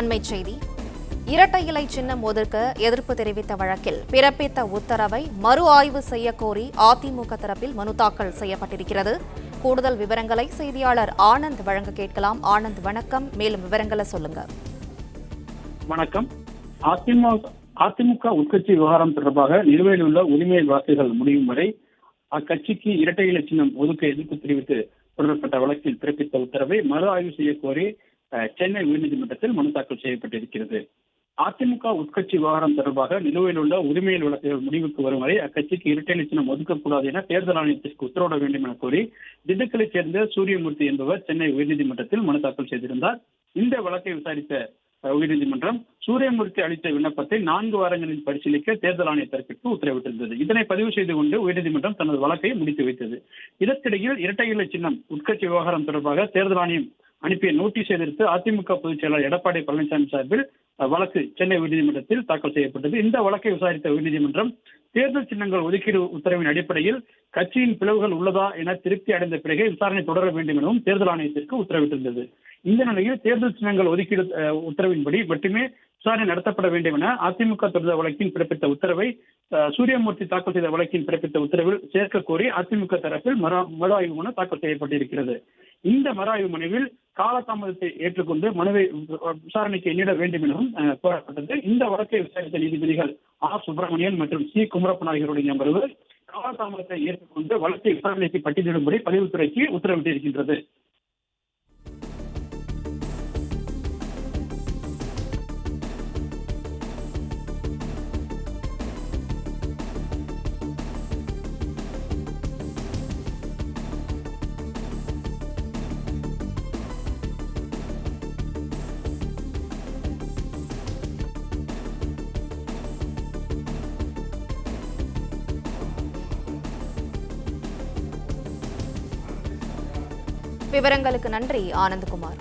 அண்மைச் செய்தி. இரட்டை இலை சின்னம் ஒதுக்க எதிர்ப்பு தெரிவித்த வழக்கில் பிறப்பித்த உத்தரவை மறு ஆய்வு செய்யக்கோரி அதிமுக தரப்பில் மனு தாக்கல் செய்யப்பட்டிருக்கிறது. கூடுதல் விவரங்களை செய்தியாளர் ஆனந்த் வழங்க கேட்கலாம். ஆனந்த் வணக்கம். மேலும் விவரங்களை சொல்லுங்க. வணக்கம். அதிமுக அதிமுக உட்கட்சி விவகாரம் தொடர்பாக நிலுவையில் உள்ள உரிமையல் வாக்குகள் முடியும் வரை அக்கட்சிக்கு இரட்டை இலை சின்னம் ஒதுக்க எதிர்ப்பு தெரிவித்து தொடரப்பட்ட வழக்கில் பிறப்பித்த உத்தரவை மறு ஆய்வு செய்யக்கோரி சென்னை உயர்நீதிமன்றத்தில் மனு தாக்கல் செய்யப்பட்டிருக்கிறது. அதிமுக உட்கட்சி விவகாரம் தொடர்பாக நிலுவையில் உள்ள உரிமையில் உள்ள முடிவுக்கு வரும் வரை அக்கட்சிக்கு இரட்டை நிச்சயம் ஒதுக்கக்கூடாது என தேர்தல் ஆணையத்திற்கு உத்தரவிட வேண்டும் என கோரி திண்டுக்கலைச் சேர்ந்த சூரியமூர்த்தி என்பவர் சென்னை உயர்நீதிமன்றத்தில் மனு தாக்கல் செய்திருந்தார். இந்த வழக்கை விசாரித்த உயர்நீதிமன்றம் சூரியமூர்த்தி அளித்த விண்ணப்பத்தை நான்கு வாரங்களில் பரிசீலிக்க தேர்தல் ஆணைய தரப்பிற்கு உத்தரவிட்டிருந்தது. இதனை பதிவு செய்து கொண்டு உயர்நீதிமன்றம் தனது வழக்கை முடித்து வைத்தது. இதற்கிடையில் இரட்டை இலை சின்னம் உட்கட்சி விவகாரம் தொடர்பாக தேர்தல் ஆணையம் அனுப்பிய நோட்டீஸ் எதிர்த்து அதிமுக பொதுச் செயலாளர் எடப்பாடி பழனிசாமி சார்பில் வழக்கு சென்னை உயர்நீதிமன்றத்தில் தாக்கல் செய்யப்பட்டது. இந்த வழக்கை விசாரித்த உயர்நீதிமன்றம் தேர்தல் சின்னங்கள் ஒதுக்கீடு உத்தரவின் அடிப்படையில் கட்சியின் பிளவுகள் உள்ளதா என திருப்தி அடைந்த பிறகே விசாரணை தொடர வேண்டும் எனவும் தேர்தல் ஆணையத்திற்கு உத்தரவிட்டிருந்தது. இந்த நிலையில் தேர்தல் சின்னங்கள் ஒதுக்கீடு உத்தரவின்படி மட்டுமே விசாரணை நடத்தப்பட வேண்டும் என அதிமுக தொடர்ந்த வழக்கின் பிறப்பித்த உத்தரவை சூரியமூர்த்தி தாக்கல் செய்த வழக்கின் பிறப்பித்த உத்தரவில் சேர்க்க கோரி அதிமுக தரப்பில் மறு மறு ஆய்வு மனு தாக்கல் செய்யப்பட்டிருக்கிறது. இந்த மறு ஆய்வு மனுவில் காலதாமதத்தை ஏற்றுக்கொண்டு மனுவை விசாரணைக்கு எண்ணிட வேண்டும் எனவும் அஹ், கோரப்பட்டது. இந்த வழக்கை விசாரித்த நீதிபதிகள் ஆர் சுப்பிரமணியன் மற்றும் சி. குமரப்பன் ஆகியோருடைய அமர்வு காலதாமதத்தை ஏற்றுக்கொண்டு வழக்கை விசாரணைக்கு பட்டியலிடும்படி பதிவுத்துறைக்கு உத்தரவிட்டிருக்கின்றது. விவரங்களுக்கு நன்றி ஆனந்த்குமார்.